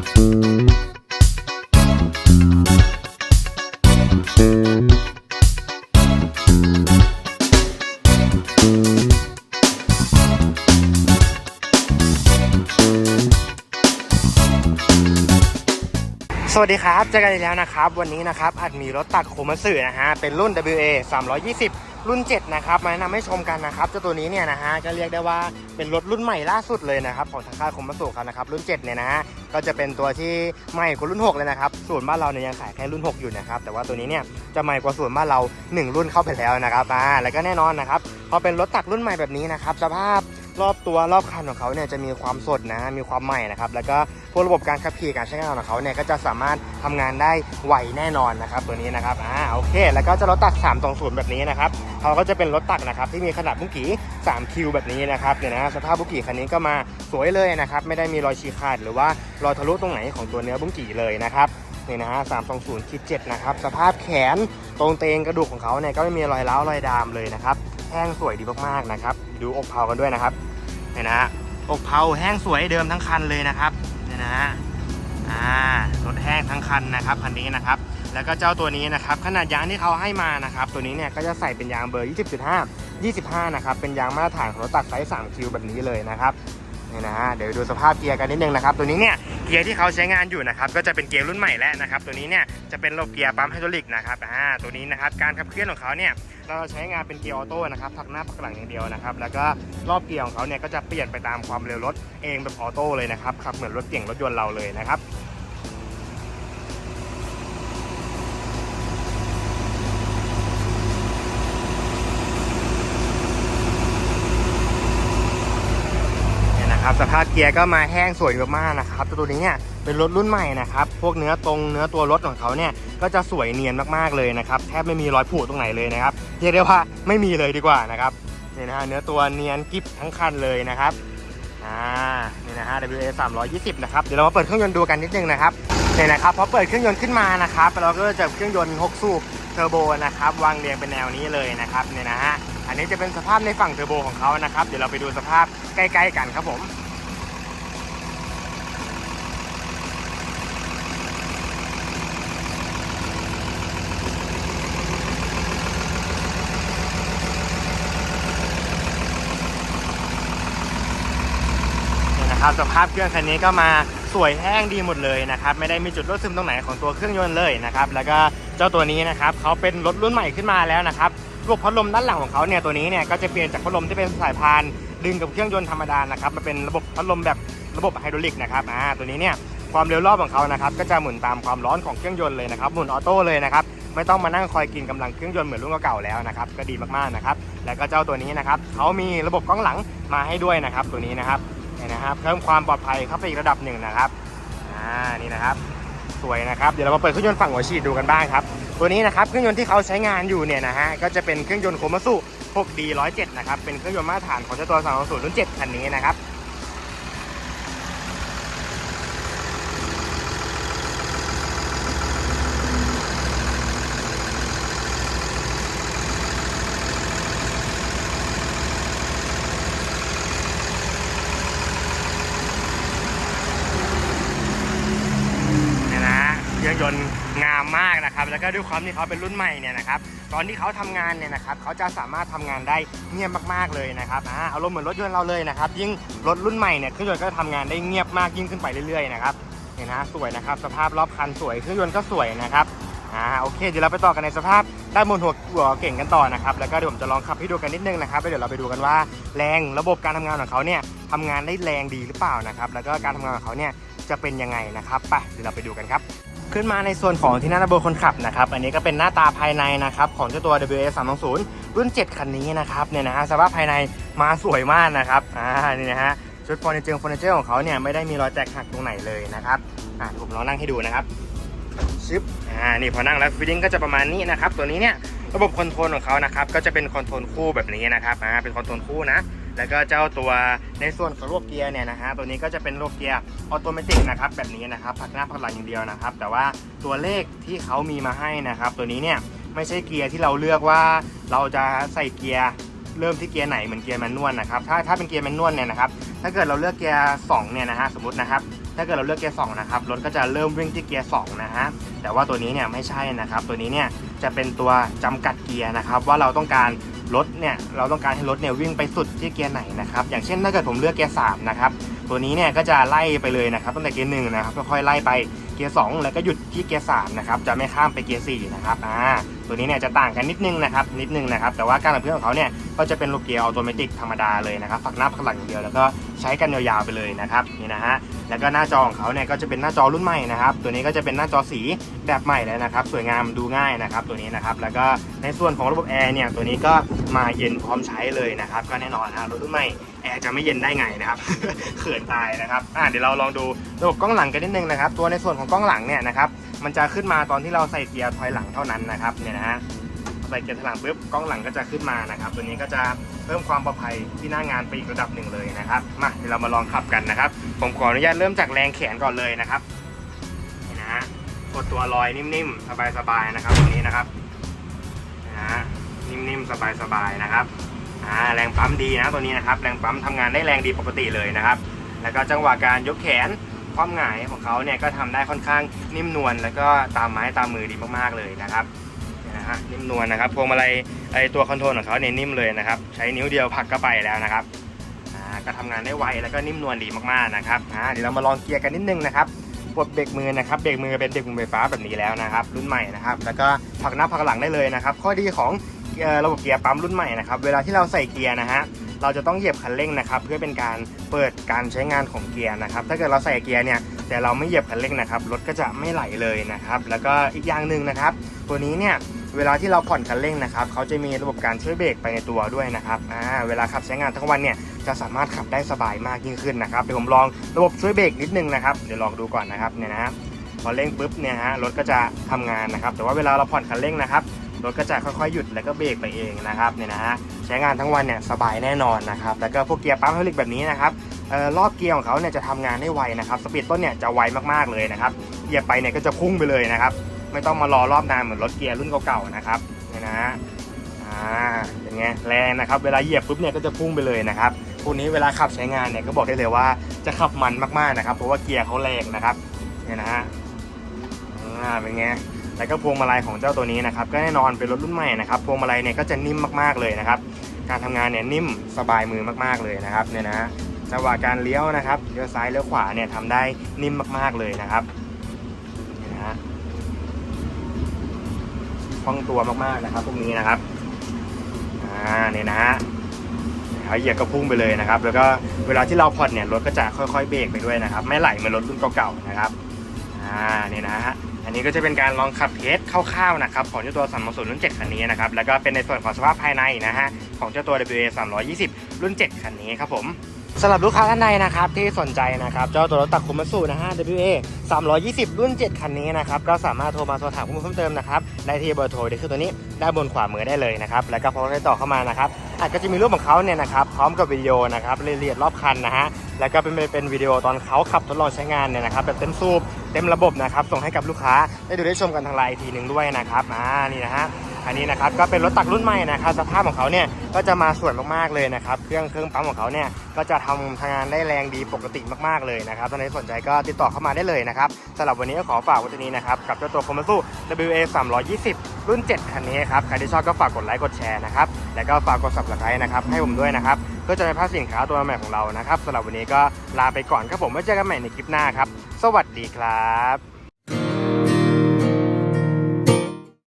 สวัสดีครับ เจอกันอีกแล้วนะครับ วันนี้นะครับอาจมีรถตักโคมัสึนะฮะ เป็นรุ่น WA 320 รุ่น 7 นะครับมาแนะนำให้ชมกันนะครับเจ้าตัวนี้เนี่ยนะฮะก็เรียกได้ว่าเป็นรถรุ่นใหม่ล่าสุดเลยนะครับของทางค่ายคมัสึเขานะครับรุ่น 7 เนี่ยนะฮะก็จะเป็นตัวที่ใหม่กว่ารุ่น 6 เลยนะครับส่วนบ้านเราเนี่ยยังขายแค่รุ่น 6 อยู่นะครับแต่ว่าตัวนี้เนี่ยจะใหม่กว่าส่วนบ้านเรา 1 รุ่นเข้าไปแล้วนะครับอ่าแล้วก็แน่นอนนะครับพอเป็นรถตักรุ่นใหม่แบบนี้นะครับสภาพรอบตัวรอบคันของเขาเนี่ยจะมีความสดนะมีความใหม่นะครับแล้วก็ พวกระบบการขับขี่การใช้งานของเขาเนี่ยก็จะสามารถทำงานได้ไวแน่นอนนะครับตัวนี้นะครับอ่าโอเค แล้วก็จะรถตัก3 2 0แบบนี้นะครับเขาก็จะเป็นรถตักนะครับที่มีขนาดบุกี้3คิวแบบนี้นะครับเนี่ยนะสภาพบุกี้คันนี้ก็มาสวยเลยนะครับไม่ได้มีรอยฉีกขาดหรือว่ารอยทะลุตรงไหนของตัวเนื้อบุกี้เลยนะครับนี่นะฮะ320คิด7นะครับสภาพแขนตรงเตงกระดูกของเขาเนี่ยก็ไม่มีรอยร้าวรอยดามเลยนะครับแห้งสวยดีมากๆนะครับดูอกเพากันด้วยนะครับเนี่ยนะฮะอกเผาแห้งสวยเดิมทั้งคันเลยนะครับ เนี่ยนะฮะอ่ารถแห้งทั้งคันนะครับคันนี้นะครับ แล้วก็เจ้าตัวนี้นะครับขนาดยางที่เขาให้มานะครับ ตัวนี้เนี่ยก็จะใส่เป็นยางเบอร์ 20.5 25 นะครับ เป็นยางมาตรฐานของรถตักไซส์3คิวแบบนี้เลยนะครับ นี่นะฮะเดี๋ยวดูสภาพเกียร์กันนิดนึงนะครับตัวนี้เนี่ยเกียร์ที่เขาใช้งานอยู่นะครับก็จะเป็นเกียร์รุ่นใหม่แล้วนะครับตัวนี้เนี่ยจะเป็นระบบเกียร์ปั๊มไฮดรอลิกนะครับอ่าตัวนี้นะครับการขับเคลื่อนของเขาเนี่ยเราใช้งานเป็นเกียร์ออโต้นะครับทักหน้าพักหลังอย่างเดียวนะครับแล้วก็รอบเกียร์ของเขาเนี่ยก็จะเปลี่ยนไปตามความเร็วรถเองแบบออโต้เลยนะครับขับเหมือนรถเก่งรถยนต์เราเลยนะครับ เนะครับสภาพเกียร์ก็มาแห้งสวยมากๆนะครับตัวนี้เนี่ยเป็นรถรุ่นใหม่นะครับพวกเนื้อตรงเนื้อตัวรถของเขาเนี่ยก็จะสวยเนียนมากๆเลยนะครับแทบไม่มีรอยผุตรงไหนเลยนะครับเรียกได้ว่าไม่มีเลยดีกว่านะครับนี่นะฮะเนื้อตัวเนียนกิบทั้งคันเลยนะครับอ่านี่นะฮะ WA 320นะครับเดี๋ยวเรามาเปิดเครื่องยนต์ดูกันนิดนึงนะครับเนี่ยนะครับพอเปิดเครื่องยนต์ขึ้นมานะครับเราก็จะเครื่องยนต์6สูบเทอร์โบนะครับวางเรียงเป็นแนวนี้เลยนะครับเนี่ยนะฮะอันนี้จะเป็นสภาพในฝั่งเทอร์โบของเขานะครับ เดี๋ยวเราไปดูสภาพใกล้ ๆ กันครับผม เนะครับสภาพเครื่องคันนี้ก็มาสวยแห้งดีหมดเลยนะครับไม่ได้มีจุดรั่วซึมตรงไหนของตัวเครื่องยนต์เลยนะครับแล้วก็เจ้าตัวนี้นะครับเขาเป็นรถรุ่นใหม่ขึ้นมาแล้วนะครับระบบพัดลมด้านหลังของเขาเนี่ยตัวนี้เนี่ยก็จะเปลี่ยนจากพัดลมที่เป็นสายพานดึงกับเครื่องยนต์ธรรมดานะครับมาเป็นระบบพัดลมแบบระบบไฮดรอลิกนะครับอ่าตัวนี้เนี่ยความเร็วรอบของเขานะครับก็จะหมุนตามความร้อนของเครื่องยนต์เลยนะครับหมุนออโต้เลยนะครับไม่ต้องมานั่งคอยกินกำลังเครื่องยนต์เหมือนรุ่นเก่าแล้วนะครับก็ดีมากๆนะครับแล้วก็เจ้าตัวนี้นะครับเขามีระบบกล้องหลังมาให้ด้วยนะครับตัวนี้นะครับ นี่ยนะครับเพิ่มความปลอดภัยเข้าไปอีกระดับหนึ่งนะครับอ่านี่นะครับ สวยนะครับเดี๋ยวเรามาเปิดเครื่องยนต์ฝั่งหัวฉีดดูกันบ้างครับตัวนี้นะครับเครื่องยนต์ที่เขาใช้งานอยู่เนี่ยนะฮะก็จะเป็นเครื่องยนต์โคมาสุ 6D 107 นะครับเป็นเครื่องยนต์มาตรฐานของเจ้าตัว320รุ่น7คันนี้นะครับ เนี่ยนะเครื่อง ยนต์งามมากนะครับ แล้วก็ด้วยความที่เขาเป็นรุ่นใหม่เนี่ยนะครับ ตอนที่เขาทำงานเนี่ยนะครับเขาจะสามารถทำงานได้เงียบมากๆเลยนะครับอ่าอารมณ์เหมือนรถยนต์เราเลยนะครับ ยิ่งรถรุ่นใหม่เนี่ยเครื่องยนต์ก็ทำงานได้เงียบมากยิ่งขึ้นไปเรื่อยๆนะครับเนี่ยนะสวยนะครับ สภาพรอบคันสวยเครื่องยนต์ก็สวยนะครับอ่าโอเคเดี๋ยวเราไปต่อกันในสภาพด้านบนหัวหัวเก่งกันต่อนะครับแล้วก็เดี๋ยวผมจะลองขับให้ดูกันนิดนึงนะครับแล้วเดี๋ยวเราไปดูกันว่าแรงระบบการทำงานของเขาเนี่ยทำงานได้แรงดีหรือเปล่านะครับแล้วก็การทำงานของเขาเนี่ยจะเป็นยังไงนะครับไปเดี๋ยวเราไปดูกันครับ ขึ้นมาในส่วนของที่หน้าระบบคนขับนะครับ อันนี้ก็เป็นหน้าตาภายในนะครับของเจ้าตัว WA 320รุ่น 7 คันนี้นะครับเนี่ยนะฮะสภาพภายในมาสวยมากนะครับอ่านี่นะฮะชุดเฟอร์นิเจอร์เฟอร์นิเจอร์ของเขาเนี่ยไม่ได้มีรอยแตกหักตรงไหนเลยนะครับอ่าผมลองนั่งให้ดูนะครับชึบอ่านี่พอนั่งแล้วฟีลลิ่งก็จะประมาณนี้นะครับตัวนี้เนี่ยระบบคอนโทรลของเขานะครับก็จะเป็นคอนโทรลคู่แบบนี้นะครับอ่าเป็นคอนโทรลคู่นะ แล้วก็เจ้าตัวในส่วนของระบบเกียร์เนี่ยนะฮะตัวนี้ก็จะเป็นระบบเกียร์ออโตเมติกนะครับแบบนี้นะครับพักหน้าพักหลังอย่างเดียวนะครับ แต่ว่าตัวเลขที่เขามีมาให้นะครับ ตัวนี้เนี่ยไม่ใช่เกียร์ที่เราเลือกว่าเราจะใส่เกียร์เริ่มที่เกียร์ไหนเหมือนเกียร์แมนนวลนะครับถ้าถ้าเป็นเกียร์แมนนวลเนี่ยนะครับถ้าเกิดเราเลือกเกียร์2เนี่ยนะฮะสมมตินะครับถ้าเกิดเราเลือกเกียร์สองนะครับรถก็จะเริ่มวิ่งที่เกียร์สองนะฮะแต่ว่าตัวนี้เนี่ยไม่ใช่นะครับ ตัวนี้เนี่ยจะเป็นตัวจำกัดเกียร์นะครับว่าเราต้องการ รถเนี่ยเราต้องการให้รถเนี่ยวิ่งไปสุดที่เกียร์ไหนนะครับอย่างเช่นถ้าเกิดผมเลือกเกียร์สามนะครับตัวนี้เนี่ยก็จะไล่ไปเลยนะครับตั้งแต่เกียร์หนึ่งนะครับค่อยๆไล่ไปเกียร์สองแล้วก็หยุดที่เกียร์สามนะครับจะไม่ข้ามไปเกียร์สี่นะครับอ่าตัวนี้เนี่ยจะต่างกันนิดนึงนะครับนิดนึงนะครับแต่ว่าการขับเคลื่อนของเขาเนี่ยก็จะเป็นลูกเกียร์ออโตเมติกธรรมดาเลยนะครับฝักหน้าฝักหลังอย่างเดียวแล้วก็ใช้กันยาวๆไปเลยนะครับนี่นะฮะแล้วก็หน้าจอของเขาเนี่ยก็จะเป็นหน้าจอรุ่นใหม่นะครับตัวนี้ก็จะเป็นหน้าจอสีแบบใหม่เลยนะครับสวยงามดูง่ายนะครับตัวนี้นะครับแล้วก็ในส่วนของระบบแอร์เนี่ยตัวนี้ก็มาเย็นพร้อมใช้เลยนะครับก็แน่นอนนะรถรุ่นใหม่แอร์จะไม่เย็นได้ไงนะครับเขินตายนะครับอ่าเดี๋ยวเราลองดูระบบกล้องหลังกันนิดนึงนะครับตัวในส่วนของกล้องหลังเนี่ยนะครับ มันจะขึ้นมาตอนที่เราใส่เกียร์ถอยหลังเท่านั้นนะครับเนี่ยนะฮะใส่เกียร์ถอยหลังปุ๊บกล้องหลังก็จะขึ้นมานะครับ ตัวนี้ก็จะเพิ่มความปลอดภัยที่หน้างานไปอีกระดับหนึ่งเลยนะครับมาเดี๋ยวเรามาลองขับกันนะครับ ผมขออนุญาตเริ่มจากแรงแขนก่อนเลยนะครับนี่นะฮะกดตัวลอยนิ่มๆสบายๆนะครับตรงนี้นะครับนี่นะฮะนิ่มๆสบายๆนะครับอ่าแรงปั๊มดีนะตัวนี้นะครับ แรงปั๊มทำงานได้แรงดีปกติเลยนะครับ แล้วก็จังหวะการยกแขน ความหงายของเขาเนี่ยก็ทำได้ค่อนข้างนิ่มนวลแล้วก็ตามไม้ตามมือดีมากๆเลยนะครับนะฮะนิ่มนวลนะครับพวงมาลัยไอตัวคอนโทรลของเขาเนี่ยนิ่มเลยนะครับใช้นิ้วเดียวผักก็ไปแล้วนะครับอ่าก็ทำงานได้ไวแล้วก็นิ่มนวลดีมากๆนะครับอ่าเดี๋ยวเรามาลองเกียร์กันนิดนึงนะครับปลดเบรกมือนะครับเบรกมือเป็นเบรกมือไฟฟ้าแบบนี้แล้วนะครับ รุ่นใหม่นะครับแล้วก็ผักหน้าผักหลังได้เลยนะครับ ข้อดีของระบบเกียร์ปั๊มรุ่นใหม่นะครับเวลาที่เราใส่เกียร์นะฮะ เราจะต้องเหยียบคันเร่งนะครับเพื่อเป็นการเปิดการใช้งานของเกียร์นะครับ ถ้าเกิดเราใส่เกียร์เนี่ยแต่เราไม่เหยียบคันเร่งนะครับรถก็จะไม่ไหลเลยนะครับ แล้วก็อีกอย่างหนึ่งนะครับ ตัวนี้เนี่ยเวลาที่เราผ่อนคันเร่งนะครับเขาจะมีระบบการช่วยเบรกไปในตัวด้วยนะครับอ่าเวลาขับใช้งานทั้งวันเนี่ยจะสามารถขับได้สบายมากยิ่งขึ้นนะครับเดี๋ยวผมลองระบบช่วยเบรกนิดนึงนะครับเดี๋ยวลองดูก่อนนะครับเนี่ยนะฮะพอเร่งปุ๊บเนี่ยฮะรถก็จะทำงานนะครับ แต่ว่าเวลาเราผ่อนคันเร่งนะครับ รถก็จะค่อยๆหยุดแล้วก็เบรกไปเองนะครับเนี่ยนะฮะใช้งานทั้งวันเนี่ยสบายแน่นอนนะครับแล้วก็พวกเกียร์ปั๊มไฮดรอลิกแบบนี้นะครับออรอบเกียร์ของเขาเนี่ยจะทำงานได้ไวนะครับสปีดต้นเนี่ยจะไวมากๆเลยนะครับเหยียบไปเนี่ยก็จะพุ่งไปเลยนะครับ ไม่ต้องมารอรอบนานเหมือนรถเกียร์รุ่นเก่าๆนะครับเนี่ยนะฮะอ่าเป็นไงแรงนะครับเวลาเหยียบปุ๊บเนี่ยก็จะพุ่งไปเลยนะครับพวกนี้เวลาขับใช้งานเนี่ยก็บอกได้เลยว่าจะขับมันมากๆนะครับ เพราะว่าเกียร์เขาแรงนะครับเนี่ยนะฮะอ่าเป็นไง แล้วก็พวงมาลัยของเจ้าตัวนี้นะครับก็แน่นอนเป็นรถรุ่นใหม่นะครับพวงมาลัยเนี่ยก็จะนิ่มมากๆเลยนะครับการทำงานเนี่ยนิ่มสบายมือมากๆเลยนะครับเนี่ยนะจังหวะการเลี้ยวนะครับเลี้ยวซ้ายเลี้ยวขวาเนี่ยทำได้นิ่มมากๆเลยนะครับนะฮะคล่องตัวมากๆนะครับพวกนี้นะครับอ่าเนี่ยนะฮะเหยียบก็พุ่งไปเลยนะครับ แล้วก็เวลาที่เราผ่อนเนี่ยรถก็จะค่อยๆเบรกไปด้วยนะครับ ไม่ไหลเหมือนรถรุ่นเก่าๆนะครับอ่าเนี่ยนะฮะ อันนี้ก็จะเป็นการลองขับเทสคร่าวๆนะครับของเจ้าตัวสัมมาสุรุ่น 7 คันนี้นะครับ แล้วก็เป็นในส่วนของสภาพภายในนะฮะของเจ้าตัว WA 320 รุ่น 7 คันนี้ครับผมสำหรับลูกค้าท่านใดนะครับที่สนใจนะครับเจ้าตัวรถตักคุมัสุนะฮะ WA 320 รุ่น 7 คันนี้นะครับก็สามารถโทรมาสอบถามข้อมูลเพิ่มเติมนะครับได้ที่เบอร์โทรที่คือตัวนี้ด้านบนขวามือได้เลยนะครับแล้วก็พอได้ต่อเข้ามานะครับ อาจจะมีรูปของเขาเนี่ยนะครับพร้อมกับวิดีโอนะครับรายละเอียดรอบคันนะฮะแล้วก็เป็นเป็นวิดีโอตอนเขาขับทดลองใช้งานเนี่ยนะครับแบบเต็มสูบเต็มระบบนะครับส่งให้กับลูกค้าได้ดูได้ชมกันทางไลน์อีกทีหนึ่งด้วยนะครับอ่านี่นะฮะ อันนี้นะครับก็เป็นรถตักรุ่นใหม่นะครับสภาพของเขาเนี่ยก็จะมาสวยมากๆเลยนะครับเครื่องเครื่องปั๊มของเขาเนี่ยก็จะทำทำงานได้แรงดีปกติมากๆเลยนะครับถ้าใครสนใจก็ติดต่อเข้ามาได้เลยนะครับสำหรับวันนี้ก็ขอฝากไว้ตัวนี้นะครับกับเจ้าตัวคอม a ซู WA 320 รุ่น 7 คันนี้ครับใครที่ชอบก็ฝากกดไลค์กดแชร์นะครับแล้วก็ฝากกด subscribe นะครับให้ผมด้วยนะครับเพื่อจะไม่พลาดสินค้าตัวใหม่ของเรานะครับสำหรับวันนี้ก็ลาไปก่อนครับผมไว้เจอกันใหม่ในคลิปหน้าครับสวัสดีครับ